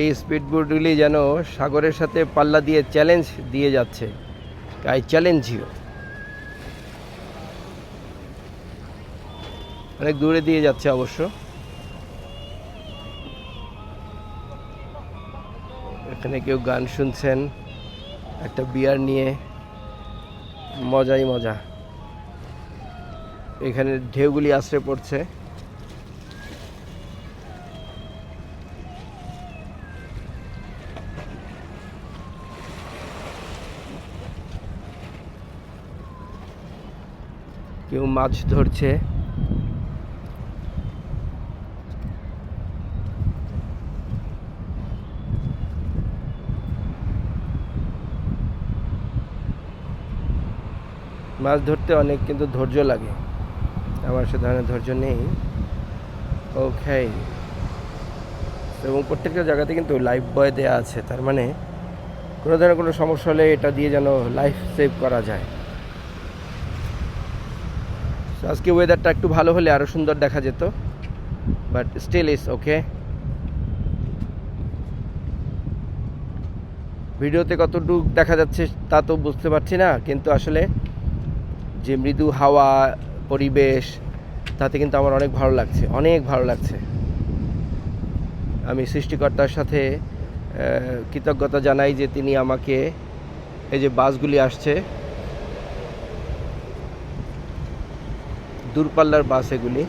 এই স্পিডবোটগুলি যেন সাগরের সাথে পাল্লা দিয়ে চ্যালেঞ্জ দিয়ে যাচ্ছে। I challenge you. অনেক দূরে দিয়ে যাচ্ছে অবশ্য। এখানে কেউ গান শুনছেন, একটা বিয়ার নিয়ে। মজাই মজা। এখানে ঢেউগুলি আশ্রে পড়ছে। কেউ মাছ ধরছে। মাছ ধরতে অনেক কিন্তু ধৈর্য লাগে। আমার সে ধরনের ধৈর্য নেই। ওকে এবং প্রত্যেকটা জায়গাতে কিন্তু লাইফ বয় দেওয়া আছে। তার মানে কোনো ধরনের কোনো সমস্যা হলে এটা দিয়ে যেন লাইফ সেভ করা যায়। So, আজকে ওয়েদারটা একটু ভালো হলে আরও সুন্দর দেখা যেত। বাট স্টিল ইস ওকে ভিডিওতে কতটুকু দেখা যাচ্ছে তা তো বুঝতে পারছি না কিন্তু আসলে যে মৃদু হাওয়া পরিবেশ তাতে কিন্তু আমার অনেক ভালো লাগছে অনেক ভালো লাগছে। আমি সৃষ্টিকর্তার সাথে কৃতজ্ঞতা জানাই যে তিনি আমাকে এই যে বাসগুলি আসছে দূরপাল্লার বাস এগুলি।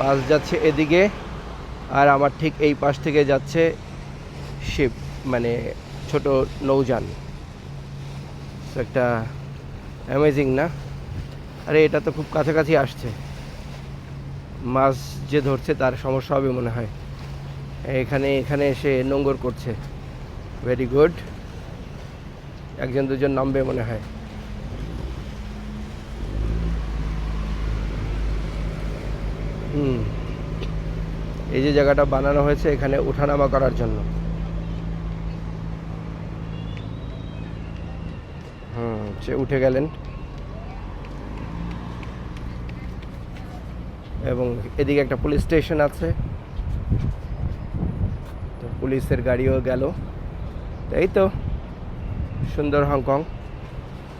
বাস যাচ্ছে এদিকে, আর আমার ঠিক এই পাশ থেকে যাচ্ছে শিপ মানে ছোট নৌযান। একটা অ্যামেজিং না? আরে, এটা তো খুব কাছাকাছি আসছে। মাছ যে ধরছে তার সমস্যা হবে মনে হয়। এখানে এখানে এসে নোঙ্গর করছে। ভেরি গুড একজন, দুজন নামবে মনে হয়। হুম। এই যে জায়গাটা বানানো হয়েছে, এখানে ওঠানামা করার জন্য। হুম, সে উঠে গেলেন। এবং এদিকে একটা পুলিশ স্টেশন আছে। পুলিশের গাড়িও গেল। তাই তো। সুন্দর হংকং।